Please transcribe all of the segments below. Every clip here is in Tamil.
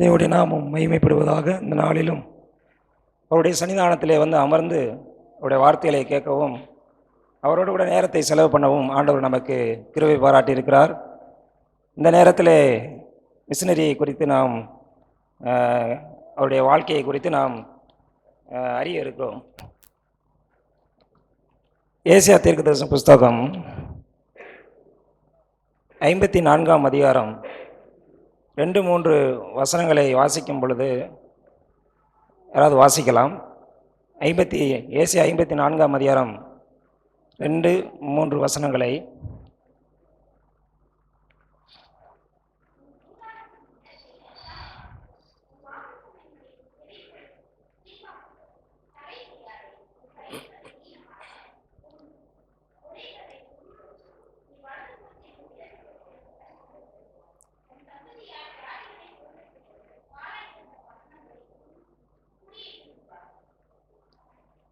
தேவடைய நாமம் மகிமைப்படுவதாக இந்த நாளிலும் அவருடைய சன்னிதானத்திலே வந்து அமர்ந்து அவருடைய வார்த்தைகளை கேட்கவும் அவரோடு கூட நேரத்தை செலவு பண்ணவும் ஆண்டவர் நமக்கு கிருவை பாராட்டியிருக்கிறார். இந்த நேரத்தில் மிஷினரி குறித்து நாம் அவருடைய வாழ்க்கையை குறித்து நாம் அறிய இருக்கிறோம். ஏசியா தீர்க்கதரிசன புஸ்தகம் ஐம்பத்தி நான்காம் அதிகாரம் ரெண்டு மூன்று வசனங்களை வாசிக்கும் பொழுது யாராவது வாசிக்கலாம். ஐம்பத்தி ஏசி ஐம்பத்தி நான்காம் அதிகாரம் ரெண்டு மூன்று வசனங்களை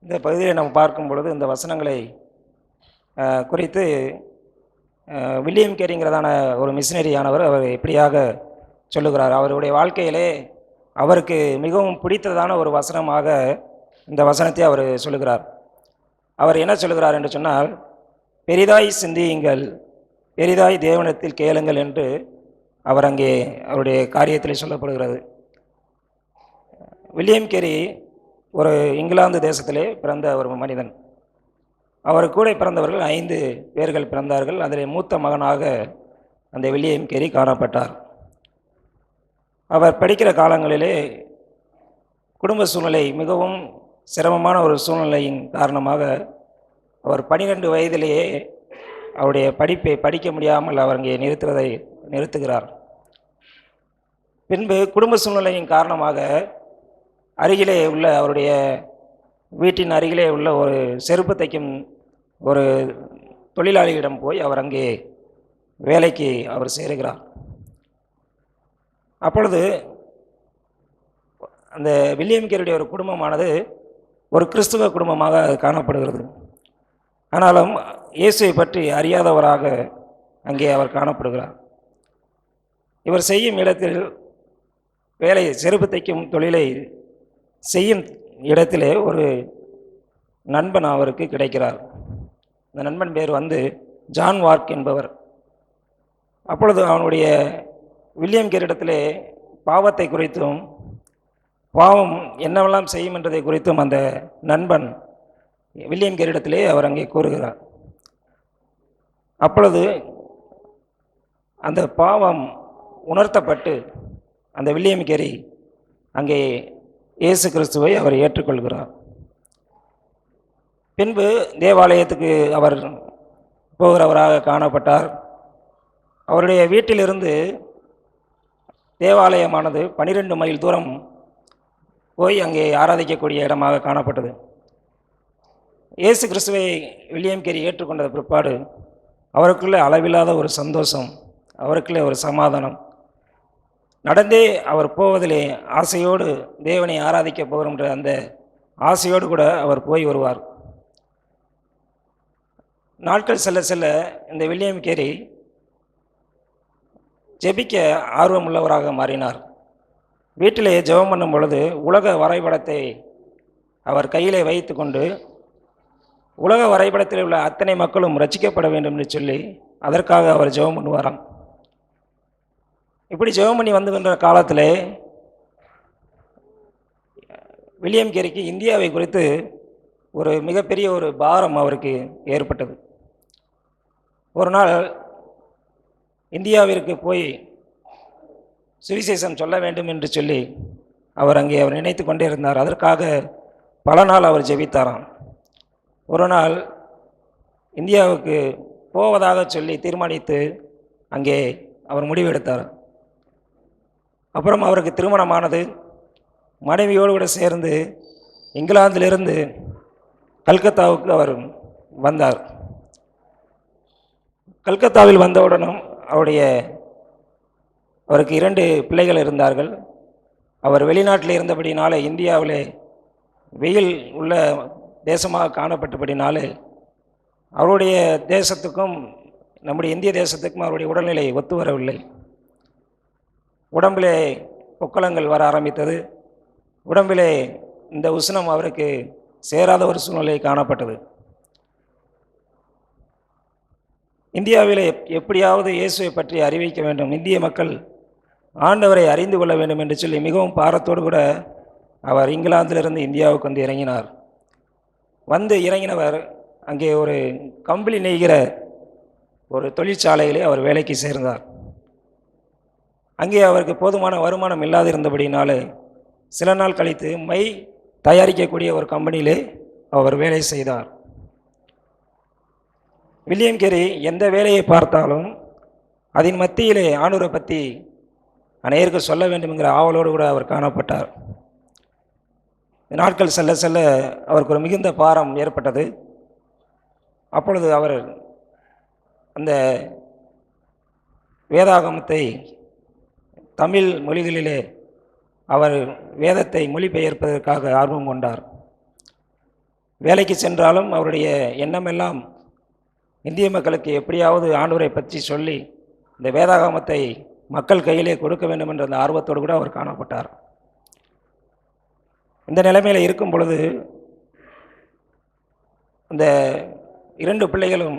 இந்த பகுதியை நம்ம பார்க்கும் பொழுது இந்த வசனங்களை குறித்து வில்லியம் கேரிங்கிறதான ஒரு மிஷினரியானவர் அவர் இப்படியாக சொல்லுகிறார். அவருடைய வாழ்க்கையிலே அவருக்கு மிகவும் பிடித்ததான ஒரு வசனமாக இந்த வசனத்தை அவர் சொல்லுகிறார். அவர் என்ன சொல்லுகிறார் என்று சொன்னால் பெரிதாய் சிந்தியுங்கள் பெரிதாய் தேவனத்தில் கேளுங்கள் என்று அவர் அங்கே அவருடைய காரியத்தில் சொல்லப்படுகிறது. வில்லியம் கேரி ஒரு இங்கிலாந்து தேசத்திலே பிறந்த ஒரு மனிதன். அவர் கூட பிறந்தவர்கள் ஐந்து பேர்கள் பிறந்தார்கள். அதில் மூத்த மகனாக அந்த வில்லியம் கேரி காணப்பட்டார். அவர் படிக்கிற காலங்களிலே குடும்ப சூழ்நிலை மிகவும் சிரமமான ஒரு சூழ்நிலையின் காரணமாக அவர் பனிரெண்டு வயதிலேயே அவருடைய படிப்பை படிக்க முடியாமல் அவர் இங்கே நிறுத்துவதை நிறுத்துகிறார். பின்பு குடும்ப சூழ்நிலையின் காரணமாக அருகிலே உள்ள அவருடைய வீட்டின் அருகிலே உள்ள ஒரு செருப்பு தைக்கும் ஒரு தொழிலாளியிடம் போய் அவர் அங்கே வேலைக்கு அவர் சேருகிறார். அப்பொழுது அந்த வில்லியம் கேருடைய ஒரு குடும்பமானது ஒரு கிறிஸ்துவ குடும்பமாக அது காணப்படுகிறது. ஆனாலும் இயேசுவை பற்றி அறியாதவராக அங்கே அவர் காணப்படுகிறார். இவர் செய்யும் இடத்தில் வேலை செருப்பு தைக்கும் தொழிலை செய்யும் இடத்திலே ஒரு நண்பன் அவருக்கு கிடைக்கிறார். இந்த நண்பன் பேர் வந்து ஜான் வார்க் என்பவர். அப்பொழுது அவனுடைய வில்லியம் கேரிடத்திலே பாவத்தை குறித்தும் பாவம் என்னவெல்லாம் செய்யும் என்றதை குறித்தும் அந்த நண்பன் வில்லியம் கேரிடத்திலே அவர் அங்கே கூறுகிறார். அப்பொழுது அந்த பாவம் உணர்த்தப்பட்டு அந்த வில்லியம் கேரி அங்கே இயேசு கிறிஸ்துவை அவர் ஏற்றுக்கொள்கிறார். பின்பு தேவாலயத்துக்கு அவர் போகிறவராக காணப்பட்டார். அவருடைய வீட்டிலிருந்து தேவாலயமானது பனிரெண்டு மைல் தூரம் போய் அங்கே ஆராதிக்கக்கூடிய இடமாக காணப்பட்டது. இயேசு கிறிஸ்துவை வில்லியம் கேரி ஏற்றுக்கொண்ட பிற்பாடு அவருக்குள்ளே அளவில்லாத ஒரு சந்தோஷம் அவருக்குள்ளே ஒரு சமாதானம் நடந்தே அவர் போவதிலே ஆசையோடு தேவனை ஆராதிக்க போகிறோம்ன்ற அந்த ஆசையோடு கூட அவர் போய் வருவார். நாட்கள் செல்ல செல்ல இந்த வில்லியம் கேரி ஜெபிக்க ஆர்வமுள்ளவராக மாறினார். வீட்டிலே ஜெபம் பண்ணும் பொழுது உலக வரைபடத்தை அவர் கையிலே வைத்துக்கொண்டு உலக வரைபடத்தில் உள்ள அத்தனை மக்களும் ரசிக்கப்பட வேண்டும் என்று சொல்லி அதற்காக அவர் ஜெபம் பண்ணுவாராம். இப்படி ஜெபம் பண்ணி வந்துகின்ற காலத்தில் வில்லியம் கேரிக்கு இந்தியாவை குறித்து ஒரு மிகப்பெரிய ஒரு பாரம் அவருக்கு ஏற்பட்டது. ஒரு நாள் இந்தியாவிற்கு போய் சுவிசேஷம் சொல்ல வேண்டும் என்று சொல்லி அவர் அங்கே அவர் நினைத்து கொண்டே இருந்தார் அதற்காக பல நாள் அவர் ஜெபித்தாராம். ஒரு நாள் இந்தியாவுக்கு போவதாக சொல்லி தீர்மானித்து அங்கே அவர் முடிவெடுத்தார். அப்புறம் அவருக்கு திருமணமானது. மனைவியோடு கூட சேர்ந்து இங்கிலாந்திலிருந்து கல்கத்தாவுக்கு அவர் வந்தார். கல்கத்தாவில் வந்தவுடனும் அவருடைய அவருக்கு இரண்டு பிள்ளைகள் இருந்தார்கள். அவர் வெளிநாட்டில் இருந்தபடினாலே இந்தியாவிலே வெயில் உள்ள தேசமாக காணப்பட்டபடினாலே அவருடைய தேசத்துக்கும் நம்முடைய இந்திய தேசத்துக்கும் அவருடைய உடல்நிலை ஒத்து வரவில்லை. உடம்பிலே கொக்கலங்கள் வர ஆரம்பித்தது. உடம்பிலே இந்த உஷ்ணம் அவருக்கு சேராத ஒரு சூழ்நிலை காணப்பட்டது. இந்தியாவிலே எப்- எப்படியாவது இயேசுவை பற்றி அறிவிக்க வேண்டும். இந்திய மக்கள் ஆண்டவரை அறிந்து கொள்ள வேண்டும் என்று சொல்லி மிகவும் பாரத்தோடு கூட அவர் இங்கிலாந்திலிருந்து இந்தியாவுக்கு வந்து இறங்கினார். வந்து இறங்கினவர் அங்கே ஒரு கம்பளி நெய்கிற ஒரு தொழிற்சாலையிலே அவர் வேலைக்கு சேர்ந்தார். அங்கே அவருக்கு போதுமான வருமானம் இல்லாதிருந்தபடினாலே சில நாள் கழித்து மை தயாரிக்கக்கூடிய ஒரு கம்பெனியிலே அவர் வேலை செய்தார். வில்லியம் கேரி எந்த வேலையை பார்த்தாலும் அதன் மத்தியிலே ஆணூரை பற்றி அநேருக்கு சொல்ல வேண்டும் ஆவலோடு கூட அவர் காணப்பட்டார். நாட்கள் செல்ல செல்ல அவருக்கு ஒரு மிகுந்த பாரம் ஏற்பட்டது. அப்பொழுது அவர் அந்த வேதாகமத்தை தமிழ் மொழிகளிலே அவர் வேதத்தை மொழிபெயர்ப்பதற்காக ஆர்வம் கொண்டார். வேலைக்கு சென்றாலும் அவருடைய எண்ணமெல்லாம் இந்திய மக்களுக்கு எப்படியாவது ஆண்டவரை பற்றி சொல்லி இந்த வேதாகமத்தை மக்கள் கையிலே கொடுக்க வேண்டும் என்ற அந்த ஆர்வத்தோடு கூட அவர் காணப்பட்டார். இந்த நிலைமையில் இருக்கும் பொழுது இந்த இரண்டு பிள்ளைகளும்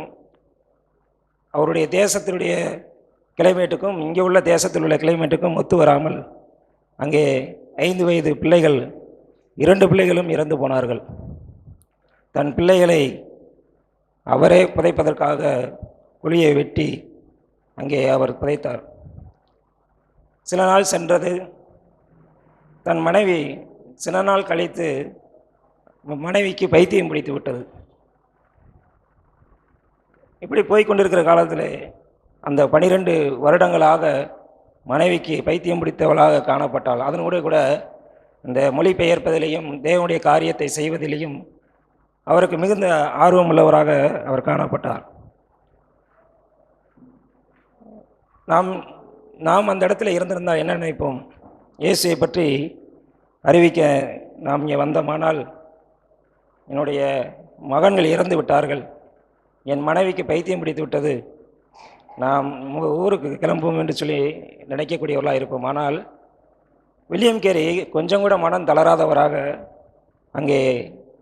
அவருடைய தேசத்தினுடைய கிளைமேட்டுக்கும் இங்கே உள்ள தேசத்தில் உள்ள கிளைமேட்டுக்கும் ஒத்து வராமல் அங்கே ஐந்து வயது பிள்ளைகள் இரண்டு பிள்ளைகளும் இறந்து போனார்கள். தன் பிள்ளைகளை அவரே புதைப்பதற்காக குழியை வெட்டி அங்கே அவர் புதைத்தார். சில நாள் சென்றது தன் மனைவி சில நாள் கழித்து மனைவிக்கு பைத்தியம் பிடித்து விட்டது. இப்படி போய்கொண்டிருக்கிற காலத்தில் அந்த பனிரெண்டு வருடங்களாக மனைவிக்கு பைத்தியம் பிடித்தவளாக காணப்பட்டாள். அதனோடு கூட இந்த மொழிபெயர்ப்பதிலையும் தேவனுடைய காரியத்தை செய்வதிலையும் அவருக்கு மிகுந்த ஆர்வமுள்ளவராக அவர் காணப்பட்டார். நாம் நாம் அந்த இடத்துல இருந்திருந்தால் என்ன நினைப்போம்? இயேசுவை பற்றி அறிவிக்க நாம் இங்கே வந்தோமானால் என்னுடைய மகன்கள் இறந்து விட்டார்கள். என் மனைவிக்கு பைத்தியம் பிடித்து விட்டது. நாம் ஊருக்கு கிளம்புவோம் என்று சொல்லி நினைக்கக்கூடியவர்களாக இருப்போம். ஆனால் வில்லியம் கேரி கொஞ்சம் கூட மனம் தளராதவராக அங்கே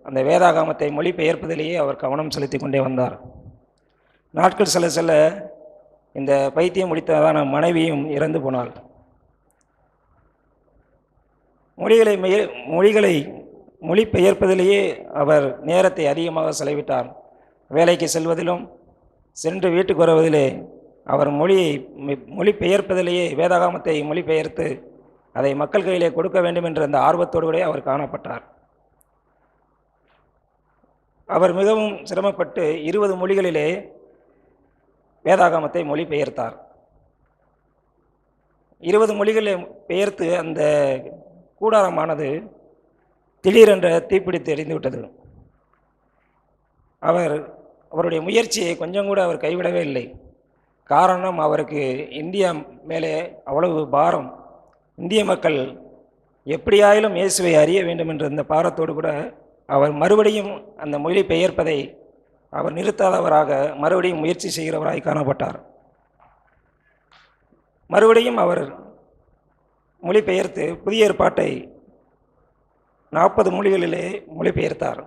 அந்த வேதாகாமத்தை மொழிபெயர்ப்பதிலேயே அவர் கவனம் செலுத்தி கொண்டே வந்தார். நாட்கள் செல்ல செல்ல இந்த பைத்தியம் முடித்ததான மனைவியும் இறந்து போனாள். மொழிகளை மொழிகளை மொழிபெயர்ப்பதிலேயே அவர் நேரத்தை அதிகமாக செலவிட்டார். வேலைக்கு செல்வதிலும் சென்று வீட்டுக்கு வருவதிலே அவர் மொழியை மொ- மொழிபெயர்ப்பதிலேயே வேதாகமத்தை மொழிபெயர்த்து அதை மக்கள் கையிலே கொடுக்க வேண்டும் என்ற அந்த ஆர்வத்தோடு கூட அவர் காணப்பட்டார். அவர் மிகவும் சிரமப்பட்டு இருபது மொழிகளிலே வேதாகமத்தை மொழிபெயர்த்தார். இருபது மொழிகளை பெயர்த்து அந்த கூடாரமானது திடீரென்ற தீப்பிடித்து எரிந்து விட்டது அவர் அவருடைய முயற்சியை கொஞ்சம் கூட அவர் கைவிடவே இல்லை. காரணம் அவருக்கு இந்தியா மேலே அவ்வளவு பாரம். இந்திய மக்கள் எப்படியாயிலும் இயேசுவை அறிய வேண்டும் என்ற இந்த பாரத்தோடு கூட அவர் மறுபடியும் அந்த மொழி பெயர்ப்பதை அவர் நிறுத்தாதவராக மறுபடியும் முயற்சி செய்கிறவராய் காணப்பட்டார். மறுபடியும் அவர் மொழிபெயர்த்து புதிய ஏற்பாட்டை நாற்பது மொழிகளிலே மொழிபெயர்த்தார்.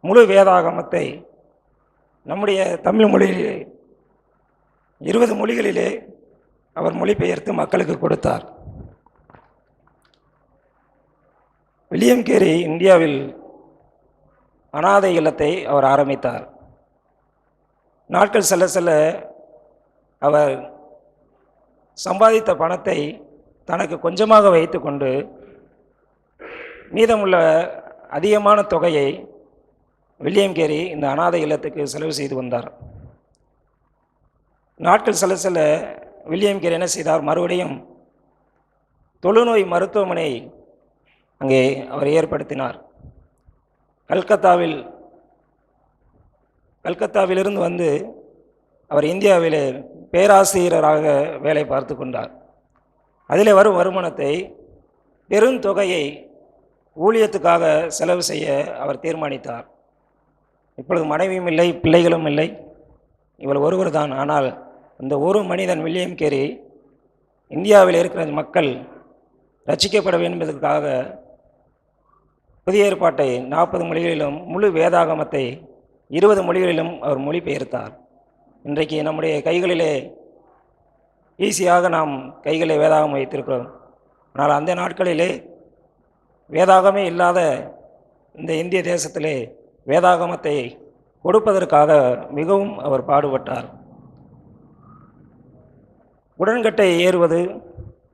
முழு வேதாகமத்தை நம்முடைய தமிழ் மொழியிலே இருபது மொழிகளிலே அவர் மொழிபெயர்த்து மக்களுக்கு கொடுத்தார். வில்லியம் கேரி இந்தியாவில் அனாதை இல்லத்தை அவர் ஆரம்பித்தார். நாட்கள் செல்ல செல்ல அவர் சம்பாதித்த பணத்தை தனக்கு கொஞ்சமாக வைத்துக்கொண்டு மீதமுள்ள அதிகமான தொகையை வில்லியம் கேரி இந்த அனாதை இல்லத்துக்கு செலவு செய்து வந்தார். நாட்கள் செல்ல செல்ல வில்லியம் கேர் என்ன செய்தார்? மறுபடியும் தொழுநோய் மருத்துவமனை அங்கே அவர் ஏற்படுத்தினார். கல்கத்தாவில் கல்கத்தாவிலிருந்து வந்து அவர் இந்தியாவிலே பேராசிரியராக வேலை பார்த்து கொண்டார். அதில் வரும் வருமானத்தை பெருந்தொகையை ஊழியத்துக்காக செலவு செய்ய அவர் தீர்மானித்தார். இப்பொழுது மனைவியும் இல்லை பிள்ளைகளும் இல்லை. இவள் ஒருவர் தான் ஆனால் அந்த ஒரு மனிதன் வில்லியம் கேரி இந்தியாவில் இருக்கிற மக்கள் ரட்சிக்கப்பட வேண்டும் என்பதற்காக புதிய ஏற்பாட்டை நாற்பது மொழிகளிலும் முழு வேதாகமத்தை இருபது மொழிகளிலும் அவர் மொழிபெயர்த்தார். இன்றைக்கு நம்முடைய கைகளிலே ஈஸியாக நாம் கைகளை வேதாகம் வைத்திருக்கிறோம். ஆனால் அந்த நாட்களிலே வேதாகமே இல்லாத இந்த இந்திய தேசத்திலே வேதாகமத்தை கொடுப்பதற்காக மிகவும் அவர் பாடுபட்டார். உடன்கட்டை ஏறுவது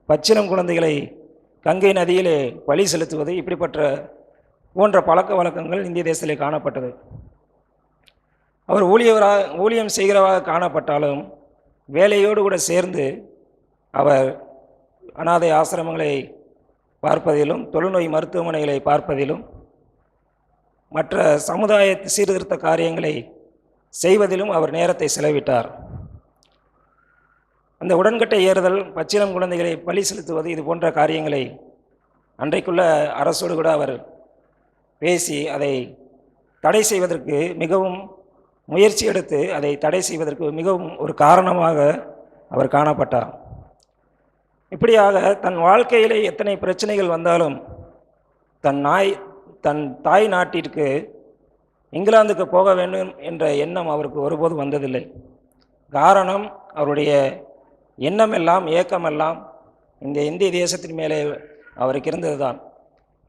பச்சிலம் குழந்தைகளை கங்கை நதியிலே பலி செலுத்துவது இப்படிப்பட்ட போன்ற பழக்க வழக்கங்கள் இந்திய தேசத்திலே காணப்பட்டது. அவர் ஊழியவராக ஊழியம் செய்கிறவராக காணப்பட்டாலும் வேலையோடு கூட சேர்ந்து அவர் அனாதை ஆசிரமங்களை பார்ப்பதிலும் தொழுநோய் மருத்துவமனைகளை பார்ப்பதிலும் மற்ற சமுதாய சீர்திருத்த காரியங்களை செய்வதிலும் அவர் நேரத்தை செலவிட்டார். அந்த உடன்கட்டை ஏறுதல் பச்சிலம் குழந்தைகளை பலி செலுத்துவது இது போன்ற காரியங்களை அன்றைக்குள்ள அரசோடு கூட அவர் பேசி அதை தடை செய்வதற்கு மிகவும் முயற்சி எடுத்து அதை தடை செய்வதற்கு மிகவும் ஒரு காரணமாக அவர் காணப்பட்டார். இப்படியாக தன் வாழ்க்கையிலே எத்தனை பிரச்சனைகள் வந்தாலும் தன் நாய் தன் தாய் நாட்டிற்கு இங்கிலாந்துக்கு போக வேண்டும் என்ற எண்ணம் அவருக்கு ஒருபோதும் வந்ததில்லை. காரணம் அவருடைய எண்ணமெல்லாம் ஏக்கமெல்லாம் இந்த இந்திய தேசத்தின் மேலே அவருக்கு இருந்தது தான்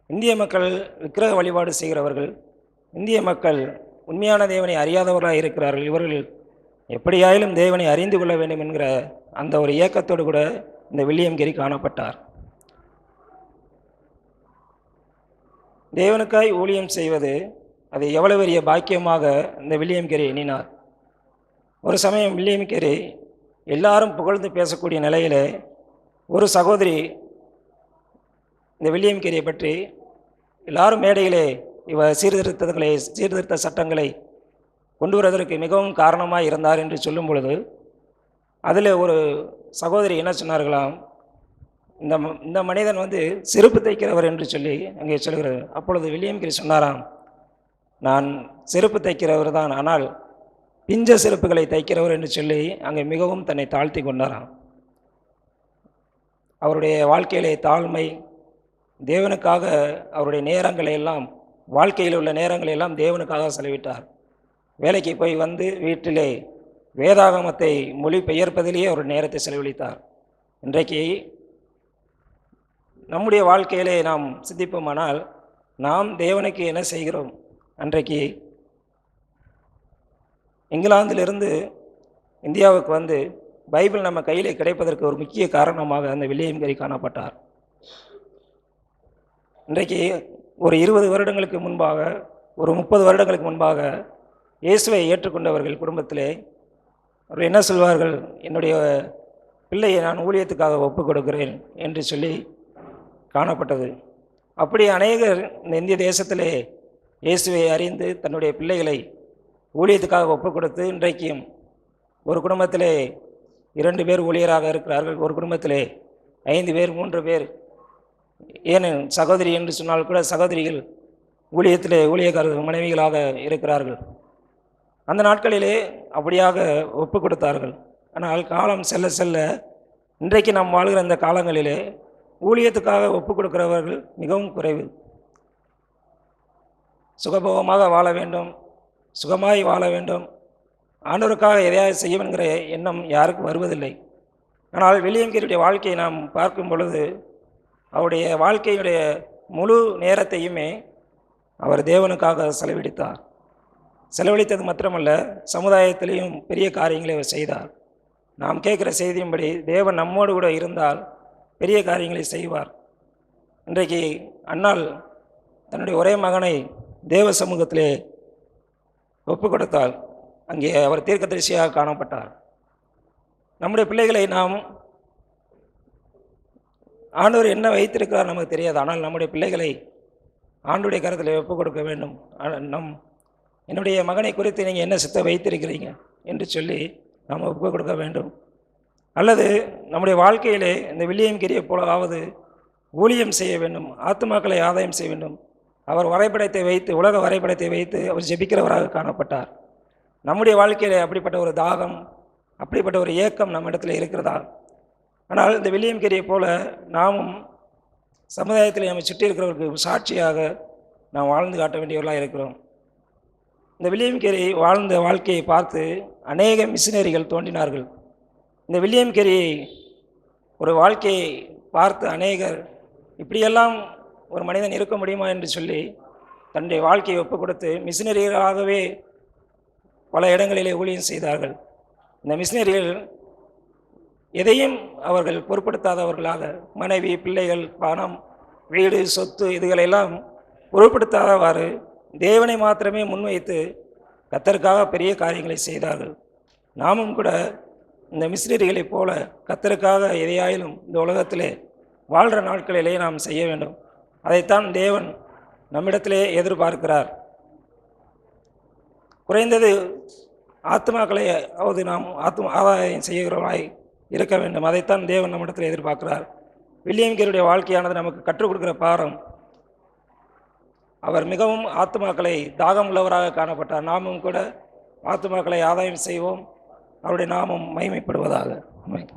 இந்திய மக்கள் விக்கிரக வழிபாடு செய்கிறவர்கள் இந்திய மக்கள் உண்மையான தேவனை அறியாதவர்களாக இருக்கிறார்கள். இவர்கள் எப்படியாயிலும் தேவனை அறிந்து கொள்ள வேண்டும் என்கிற அந்த ஒரு இயக்கத்தோடு கூட இந்த வில்லியம் கெரி காணப்பட்டார். தேவனுக்காய் ஊழியம் செய்வது அது எவ்வளவு பெரிய பாக்கியமாக இந்த வில்லியம் கெரி எண்ணினார். ஒரு சமயம் வில்லியம் கெரி எல்லாரும் புகழ்ந்து பேசக்கூடிய நிலையில் ஒரு சகோதரி இந்த வில்லியம் கேரியை பற்றி எல்லாரும் மேடையிலே இவ சீர்திருத்தங்களை சீர்திருத்த சட்டங்களை கொண்டு வருவதற்கு மிகவும் காரணமாக இருந்தார் என்று சொல்லும் பொழுது அதில் ஒரு சகோதரி என்ன சொன்னார்களாம்? இந்த ம- இந்த மனிதன் வந்து செருப்பு தைக்கிறவர் என்று சொல்லி அங்கே சொல்கிறது அப்பொழுது வில்லியம் கிரி சொன்னாராம் நான் செருப்பு தைக்கிறவர் தான் ஆனால் பிஞ்ச செருப்புகளை தைக்கிறவர் என்று சொல்லி அங்கே மிகவும் தன்னை தாழ்த்தி கொண்டாராம். அவருடைய வாழ்க்கையிலே தாழ்மை தேவனுக்காக அவருடைய நேரங்களை எல்லாம் வாழ்க்கையில் உள்ள நேரங்களை எல்லாம் தேவனுக்காக செலவிட்டார். வேலைக்கு போய் வந்து வீட்டிலே வேதாகமத்தை மொழி பெயர்ப்பதிலேயே அவர் நேரத்தை செலவழித்தார். இன்றைக்கு நம்முடைய வாழ்க்கையிலே நாம் சிந்திப்போமானால் நாம் தேவனுக்கு என்ன செய்கிறோம்? அன்றைக்கு இங்கிலாந்திலிருந்து இந்தியாவுக்கு வந்து பைபிள் நம்ம கையில் கிடைப்பதற்கு ஒரு முக்கிய காரணமாக அந்த வில்லியம் கரி காணப்பட்டார். இன்றைக்கு ஒரு இருபது வருடங்களுக்கு முன்பாக ஒரு முப்பது வருடங்களுக்கு முன்பாக இயேசுவை ஏற்றுக்கொண்டவர்கள் குடும்பத்திலே அவர் என்ன சொல்வார்கள்? என்னுடைய பிள்ளையை நான் ஊழியத்துக்காக ஒப்புக் கொடுக்கிறேன் என்று சொல்லி காணப்பட்டது. அப்படி அநேகர் இந்த இந்திய தேசத்திலே இயேசுவை அறிந்து தன்னுடைய பிள்ளைகளை ஊழியத்துக்காக ஒப்புக் கொடுத்து இன்றைக்கும் ஒரு குடும்பத்திலே இரண்டு பேர் ஊழியராக இருக்கிறார்கள். ஒரு குடும்பத்திலே ஐந்து பேர் மூன்று பேர். ஏன் சகோதரி என்று சொன்னால் கூட சகோதரிகள் ஊழியத்திலே ஊழியக்காரர்கள் மனைவிகளாக இருக்கிறார்கள். அந்த நாட்களிலே அப்படியாக ஒப்பு கொடுத்தார்கள் ஆனால் காலம் செல்ல செல்ல இன்றைக்கு நாம் வாழ்கிற இந்த காலங்களிலே ஊழியத்துக்காக ஒப்பு கொடுக்கிறவர்கள் மிகவும் குறைவு. சுகபோகமாக வாழ வேண்டும். சுகமாய் வாழ வேண்டும். ஆண்டவருக்காக எதையாவது செய்யும் என்கிற எண்ணம் யாருக்கும் வருவதில்லை. ஆனால் வில்லியங்கியருடைய வாழ்க்கையை நாம் பார்க்கும் பொழுது அவருடைய வாழ்க்கையுடைய முழு நேரத்தையுமே அவர் தேவனுக்காக செலவழித்தார். செலவழித்தது மாத்திரமல்ல சமுதாயத்திலையும் பெரிய காரியங்களை அவர் செய்தார். நாம் கேட்குற செய்தியின்படி தேவன் நம்மோடு கூட இருந்தால் பெரிய காரியங்களை செய்வார். இன்றைக்கு அண்ணாள் தன்னுடைய ஒரே மகனை தேவ சமூகத்திலே ஒப்பு கொடுத்தால் அங்கே அவர் தீர்க்கதரிசியாக காணப்பட்டார். நம்முடைய பிள்ளைகளை நாம் ஆண்டவர் என்ன வைத்திருக்கிறார் நமக்கு தெரியாது. ஆனால் நம்முடைய பிள்ளைகளை ஆண்டுடைய கருத்தில் ஒப்புக் கொடுக்க வேண்டும் நம் என்னுடைய மகனை குறித்து நீங்கள் என்ன சித்த வைத்திருக்கிறீங்க என்று சொல்லி நாம் ஒப்புக் கொடுக்க வேண்டும். அல்லது நம்முடைய வாழ்க்கையிலே இந்த வில்லியம் கிரியை போலாவது ஊழியம் செய்ய வேண்டும். ஆத்துமாக்களை ஆதாயம் செய்ய வேண்டும். அவர் வரைபடத்தை வைத்து உலக வரைபடத்தை வைத்து அவர் ஜெபிக்கிறவராக காணப்பட்டார். நம்முடைய வாழ்க்கையில் அப்படிப்பட்ட ஒரு தாகம் அப்படிப்பட்ட ஒரு ஏக்கம் நம்ம இடத்துல இருக்கிறதா? ஆனால் இந்த வில்லியம் கேரியை போல நாமும் சமுதாயத்தில் நம்மை சுற்றி இருக்கிறவர்களுக்கு சாட்சியாக நாம் வாழ்ந்து காட்ட வேண்டியவர்களாக இருக்கிறோம். இந்த வில்லியம் கேரி வாழ்ந்த வாழ்க்கையை பார்த்து அநேக மிஷினரிகள் தோன்றினார்கள். இந்த வில்லியம் கேரியை ஒரு வாழ்க்கையை பார்த்து அநேகர் இப்படியெல்லாம் ஒரு மனிதன் இருக்க முடியுமா என்று சொல்லி தன்னுடைய வாழ்க்கையை ஒப்பு கொடுத்து மிஷினரிகளாகவே பல இடங்களிலே ஊழியம் செய்தார்கள். இந்த மிஷினரிகள் எதையும் அவர்கள் பொருட்படுத்தாதவர்களாக மனைவி பிள்ளைகள் பணம் வீடு சொத்து இதுகளெல்லாம் பொருட்படுத்தாதவாறு தேவனை மாத்திரமே முன்வைத்து கத்தருக்காக பெரிய காரியங்களை செய்தார்கள். நாமும் கூட இந்த மிஷினரிகளைப் போல கத்தருக்காக எதையாயிலும் இந்த உலகத்திலே வாழ்கிற நாட்களிலே நாம் செய்ய வேண்டும். அதைத்தான் தேவன் நம்மிடத்திலே எதிர்பார்க்கிறார். குறைந்தது ஆத்மாக்களை அவது நாம் ஆத்மா ஆதாயம் செய்கிறவராய் இருக்க வேண்டும். அதைத்தான் தேவன் நம்மிடத்தில் எதிர்பார்க்கிறார். வில்லியம் கேருடைய வாழ்க்கையானது நமக்கு கற்றுக் கொடுக்கிற பாடம் அவர் மிகவும் ஆத்மாக்களை தாகம் உள்ளவராக காணப்பட்டார். நாமும் கூட ஆத்மாக்களை ஆதாயம் செய்வோம். அவருடைய நாமம் மைமைப்படுவதாக ஆமென்.